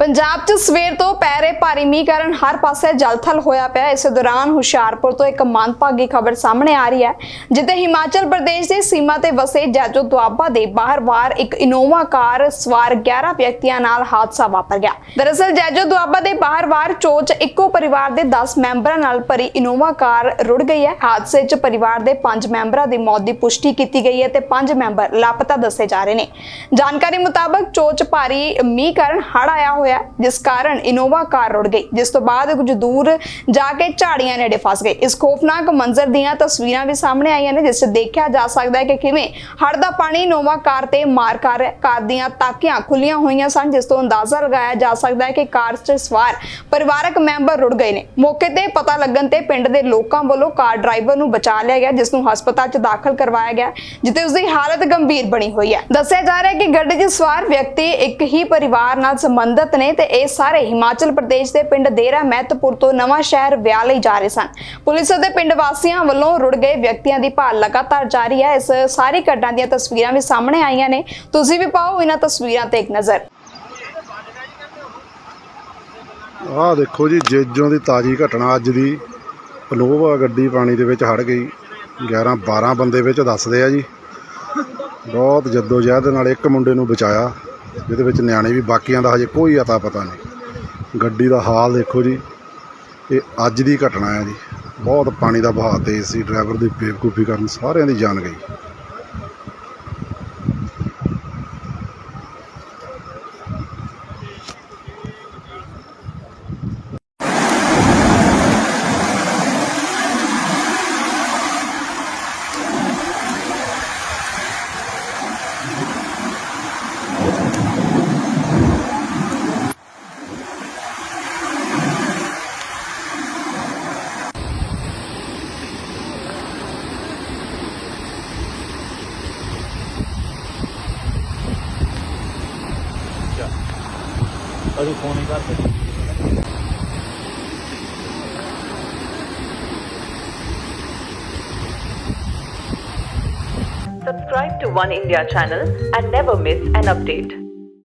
ਪੰਜਾਬ 'ਚ ਸਵੇਰ ਤੋਂ ਪੈ ਰਹੇ ਭਾਰੀ ਮੀਂਹ ਕਾਰਨ ਹਰ ਪਾਸੇ ਜਲਥਲ ਹੋਇਆ ਪਿਆ। ਇਸੇ ਦੌਰਾਨ ਹੁਸ਼ਿਆਰਪੁਰ ਤੋਂ ਇੱਕ ਮੰਦਭਾਗੀ ਖਬਰ ਸਾਹਮਣੇ ਆ ਰਹੀ ਹੈ, ਜਿੱਥੇ ਹਿਮਾਚਲ ਪ੍ਰਦੇਸ਼ ਦੇ ਸੀਮਾ ਤੇ ਵਸੇ ਜੈਜੋ ਦੁਆਬਾ ਦੇ ਬਾਹਰ-ਬਾਹਰ ਇੱਕ ਇਨੋਵਾ ਕਾਰ ਸਵਾਰ 11 ਵਿਅਕਤੀਆਂ ਨਾਲ ਹਾਦਸਾ ਵਾਪਰ ਗਿਆ। ਦਰਅਸਲ ਜੈਜੋ ਦੁਆਬਾ ਦੇ ਬਾਹਰ-ਬਾਹਰ ਚੋਚ ਇੱਕੋ ਪਰਿਵਾਰ ਦੇ 10 ਮੈਂਬਰਾਂ ਨਾਲ ਭਰੀ ਇਨੋਵਾ ਕਾਰ ਰੁੜ ਗਈ ਹੈ। ਹਾਦਸੇ 'ਚ ਪਰਿਵਾਰ ਦੇ 5 ਮੈਂਬਰਾਂ ਦੀ ਮੌਤ ਦੀ ਪੁਸ਼ਟੀ ਕੀਤੀ ਗਈ ਹੈ ਤੇ 5 ਮੈਂਬਰ ਲਾਪਤਾ ਦੱਸੇ ਜਾ ਰਹੇ ਨੇ। ਜਾਣਕਾਰੀ ਮੁਤਾਬਕ ਚੋਚ ਭਾਰੀ ਮੀਂਹ ਕਾਰਨ ਹੜ ਆਇਆ ਹੋਇਆ ਹੈ, ਜਿਸ ਕਾਰਨ ਇਨੋਵਾ ਕਾਰ ਰੁੜ ਗਈ ਜਿਸ ਤੋਂ ਬਾਅਦ ਕੁਝ ਦੂਰ ਜਾ ਕੇ ਝਾੜੀਆਂ ਨੇੜੇ ਫਸ ਗਈ ਇਸ ਖੌਫਨਾਕ ਮੰਜ਼ਰ ਦੀਆਂ ਤਸਵੀਰਾਂ ਵੀ ਸਾਹਮਣੇ ਆਈਆਂ ਨੇ ਜਿਸ 'ਚ ਦੇਖਿਆ ਜਾ ਸਕਦਾ ਹੈ ਕਿ ਕਿਵੇਂ ਹੜ੍ਹ ਦਾ ਪਾਣੀ ਇਨੋਵਾ ਕਾਰ ਤੇ ਮਾਰ ਕਰ ਰਿਹਾ ਕਾਰ ਦੀਆਂ ਤਾਕੀਆਂ ਖੁੱਲੀਆਂ ਹੋਈਆਂ ਸਨ ਜਿਸ ਤੋਂ ਅੰਦਾਜ਼ਾ ਲਗਾਇਆ ਜਾ ਸਕਦਾ ਹੈ ਕਿ ਕਾਰ 'ਚ ਸਵਾਰ ਪਰਿਵਾਰਕ ਮੈਂਬਰ ਰੁੜ ਗਏ ਨੇ। ਮੌਕੇ ਤੇ ਪਤਾ ਲੱਗਣ ਤੇ ਪਿੰਡ ਦੇ ਲੋਕਾਂ ਵੱਲੋਂ ਕਾਰ ਡਰਾਈਵਰ ਨੂੰ ਬਚਾ ਲਿਆ ਗਿਆ ਜਿਸ ਨੂੰ ਹਸਪਤਾਲ 'ਚ ਦਾਖਲ ਕਰਵਾਇਆ ਗਿਆ ਜਿੱਥੇ ਉਸ ਦੀ ਹਾਲਤ ਗੰਭੀਰ ਬਣੀ ਹੋਈ ਹੈ। ਦੱਸਿਆ ਜਾ ਰਿਹਾ ਹੈ ਕਿ ਗੱਡੀ 'ਚ ਸਵਾਰ ਵਿਅਕਤੀ ਇੱਕ ਹੀ ਪਰਿਵਾਰ ਨਾਲ ਸੰਬੰਧਿਤ ਨੇ ਤੇ ਇਹ ਸਾਰੇ ਹਿਮਾਚਲ ਪ੍ਰਦੇਸ਼ ਦੇ ਪਿੰਡ ਦੇਰਾ ਮਹਿਤਪੁਰ ਤੋਂ ਨਵਾਂ ਸ਼ਹਿਰ ਵਿਆਹ ਲਈ ਜਾ ਰਹੇ ਸਨ। ਪੁਲਿਸ ਅਤੇ ਪਿੰਡ ਵਾਸੀਆਂ ਵੱਲੋਂ ਰੁੜ ਗਏ ਵਿਅਕਤੀਆਂ ਦੀ ਭਾਲ ਲਗਾਤਾਰ ਜਾਰੀ ਹੈ। ਇਸ ਸਾਰੀ ਘਟਨਾ ਦੀਆਂ ਤਸਵੀਰਾਂ ਵੀ ਸਾਹਮਣੇ ਆਈਆਂ ਨੇ। ਤੁਸੀਂ ਵੀ ਪਾਓ ਇਹਨਾਂ ਤਸਵੀਰਾਂ ਤੇ ਇੱਕ ਨਜ਼ਰ। ਆਹ ਦੇਖੋ ਜੀ, ਜੇਜੋਂ ਦੀ ਤਾਜੀ ਘਟਨਾ ਅੱਜ ਦੀ। ਪਲੋਵਾ ਗੱਡੀ ਪਾਣੀ ਦੇ ਵਿੱਚ ਹੜ ਗਈ। 11 12 ਬੰਦੇ ਵਿੱਚ ਦੱਸਦੇ ਆ ਜੀ। ਬਹੁਤ ਜੱਦੋ ਜਹਿਦ ਨਾਲ ਇੱਕ ਮੁੰਡੇ ਨੂੰ ਬਚਾਇਆ। ਜਿਹਦੇ ਵਿੱਚ ਨਿਆਣੇ ਵੀ ਬਾਕੀਆਂ ਦਾ ਹਜੇ ਕੋਈ ਅਤਾ ਪਤਾ ਨਹੀਂ। ਗੱਡੀ ਦਾ ਹਾਲ ਦੇਖੋ ਜੀ, ਇਹ ਅੱਜ ਦੀ ਘਟਨਾ ਹੈ ਜੀ। ਬਹੁਤ ਪਾਣੀ ਦਾ ਬਹਾਅ ਤੇਜ਼ ਸੀ, ਡਰਾਈਵਰ ਦੀ ਬੇਵਕੂਫੀ ਕਾਰਨ ਸਾਰਿਆਂ ਦੀ ਜਾਨ ਗਈ। ਅਸੀਂ ਫੋਨ ਹੀ ਕਰਦੇ Subscribe to One India channel and never miss an update.